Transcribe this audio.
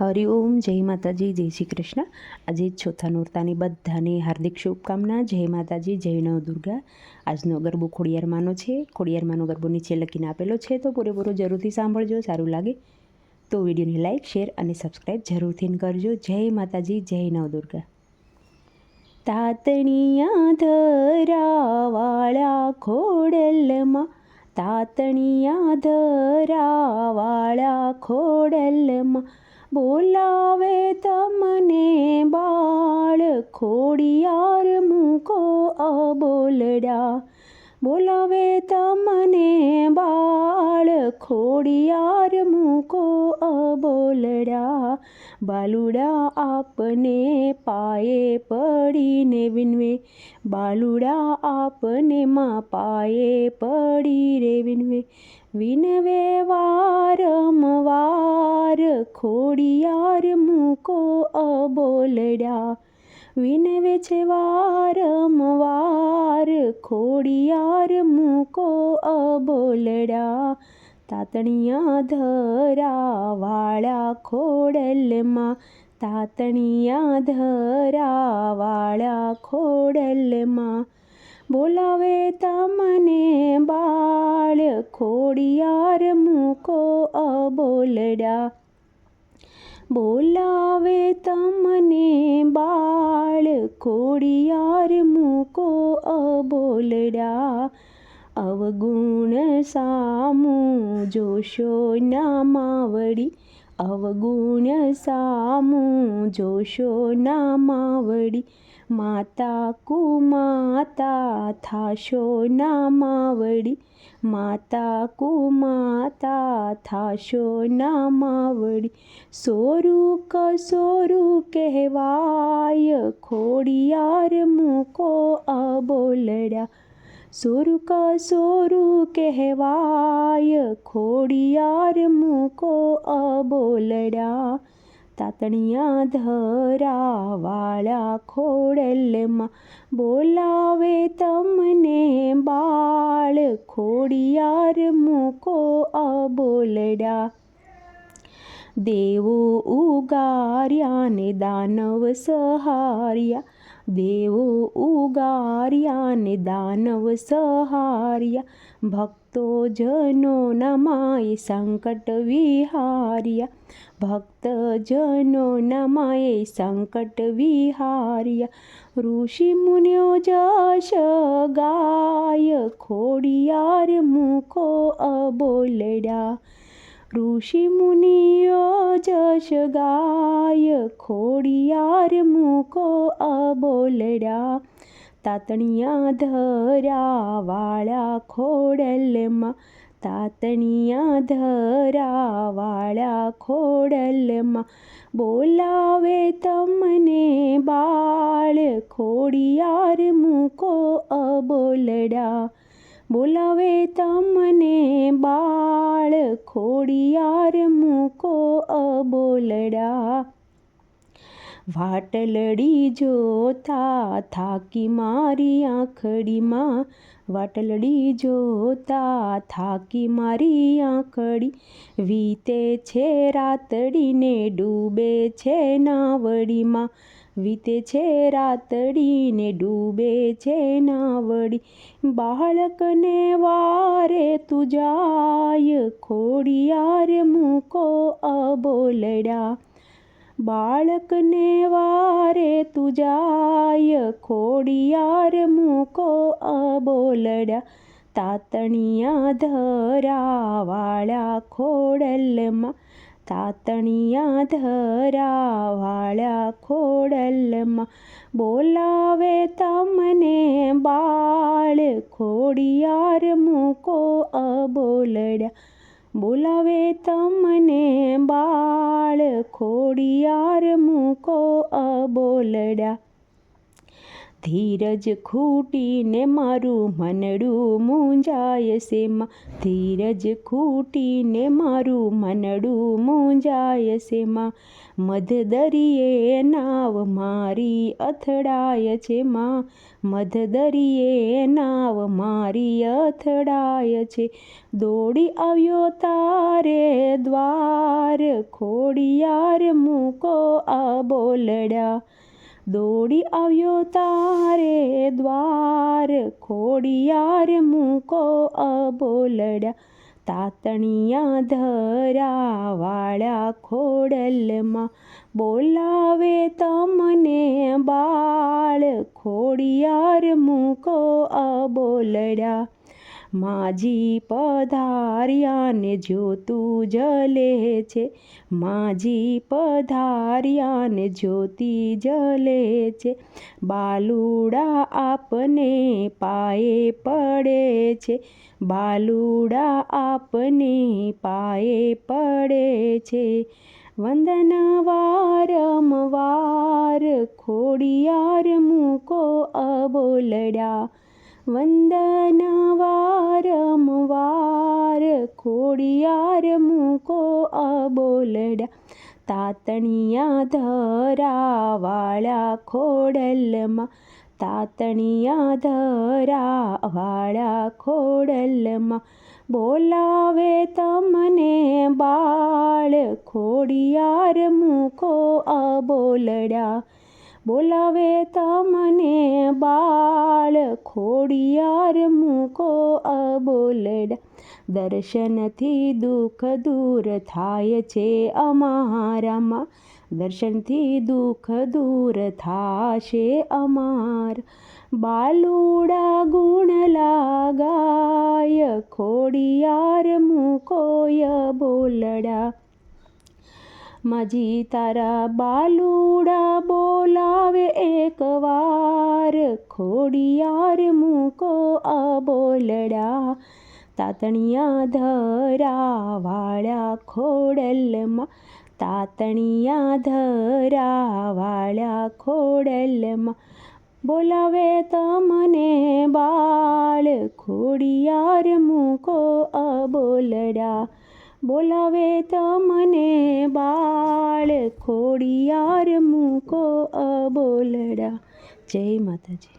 હરિઓમ જય માતાજી, જય શ્રી કૃષ્ણ. આજે ચોથા નોરતાની બધાને હાર્દિક શુભકામના. જય માતાજી, જય નવ દુર્ગા. આજનો ગરબો ખોડિયારમાંનો છે. ખોડિયારમાંનો ગરબો નીચે લખીને આપેલો છે, તો પૂરેપૂરો જરૂરથી સાંભળજો, સારું લાગે. તો વિડીયોને લાઇક શેર અને સબસ્ક્રાઈબ જરૂરથી કરજો. જય માતાજી, જય નવ દુર્ગા. તાતણિયા ધરાવાળા ખોડલમાં, તાતણિયા ધરાવાળા ખોડલમાં બોલાવે તમને બાળ, ખોડિયાર મૂકો અબોલડા. બોલાવે તમને બાળ, ખોડિયાર મૂકો અબોલડા. બાલુડા આપને પાયે પડીને વિનવે બાલુડા આપને માં પાયે પડી રે વિનવે વિનવે વારંવાર ખોડિયાર મૂકો અબોલડ્યા વિનવે છે વારંવાર ખોડિયાર મૂકો અબોલડા તાતણિયા ધરાવાળા ખોડલમાં, તાતણિયા ધરાવાળા ખોડલમાં. બોલાવે તમને બાળ ખોડિયાર મૂકો અબોલડા બોલાવે તમને બાળ, ખોડિયાર મૂકો અબોલડા. અવગુણ સામું જોશો ના માવડી. અવગુણ સામું જોશો ના માવડી. માતા કુમાતા થાશો ના માવડી માતા કુમાતા થાશો ના માવડી સોરું કસોરું કહેવાય, ખોડિયાર મૂકો અબોલડા. સોરું સોરુ કહેવાય, ખોડિયાર મૂકો અબોલડા. તાતણિયા ધરાવાળા ખોડલમાં બોલાવે તમને બાળ ખોડિયાર મૂકો અબોલડા દેવો ઉગાર્યા ને દાનવ સહાર્યા દેવો ઉગાર્યા ને દાનવ સહાર્યા ભક્તો જનો નમાય સંકટ વિહાર્યા ભક્તજનો નમાય સંકટ વિહાર્યા ઋષિ મુનિઓ જશ ગાય ખોડિયાર મુખો અબોલડા ઋષિ મુનિઓ જશ ગાય ખોડિયાર મૂકો અબોલડા તાતણિયા ધરાવાળા ખોડલમાં તાતણિયા ધરાવાળા ખોડલમાં બોલાવે તમને બાળ ખોડિયાર મૂકો અબોલડા બોલાવે તમને બાળ ખોડિયાર મૂકો અબોલડા. વાટલડી જોતા થાકી મારી આંખડીમાં. વાટલડી જોતા થાકી મારી આંખડી. વીતે છે રાતડીને, ડૂબે છે નાવડીમાં. વીતે છે રાતડીને, ડૂબે છે નાવડી. બાળકને વારે તું જાય ખોડિયાર મૂકો અબોલડા બાળકને વારે તું જાય ખોડિયાર મૂકો અબોલડા તાતણિયા ધરાવાળા ખોડલમાં તાતણિયા ધરાવાળા ખોડલમાં બોલાવે તમને બાળ ખોડિયાર મૂકો બોલડ્યા બોલાવે તમને બાળ ખોડિયાર મૂકો અબોલડા ધીરજ ખૂટીને મારું મનડું મૂંઝાય શેમાં ધીરજ ખૂટીને મારું મનડું મૂંઝાય મધ દરિયે નાવ મારી અથડાય છે માં મધ દરિયે નાવ મારી અથડાય છે. દોડી આવ્યો તારે દ્વાર, ખોડિયાર મૂકો આ બોલડા. દોડી આવ્યો તારે દ્વાર, ખોડિયાર મૂકો અબોલડા, તાતણિયા ધરાવાળા ખોડલમાં, બોલાવે તમને બાળ, ખોડિયાર મૂકો અબોલડા. માજી પધાર્યાને જ્યોતું જલે છે. માજી પધાર્યાને જ્યોતિ જલે છે. બાલુડા આપને પાયે પડે છે. બાલુડા આપને પાયે પડે છે. વંદન વારંવાર ખોડિયાર મૂકો અબોલડા વંદન વારંવાર ખોડિયાર મૂકો અબોલડા તાતણિયા ધરાવાળા ખોડલમાં, તાતણિયા ધરાવાળા ખોડલમાં. બોલાવે તમને બાળ ખોડિયાર મૂકો અબોલડા બોલાવે તમને બાળ ખોડિયાર મૂકો અબોલડા. દર્શનથી દુઃખ દૂર થાય છે અમારામાં. દર્શનથી દુઃખ દૂર થાશે અમાર. બાલુડા ગુણ લાગાય, ખોડિયાર મૂકોય બોલડા મજી તારા બાલુડા બોલાવે એકવાર, ખોડિયાર મૂકો અબોલડા તાતણિયા ધરાવાળા ખોડલમાં, તાતણિયા ધરાવાળા ખોડલમાં. બોલાવે તમને બાળ, ખોડિયાર મૂકો અબોલડા બોલાવે તમને બાળ ખોડિયાર મૂકો અબોલડા. જય માતાજી.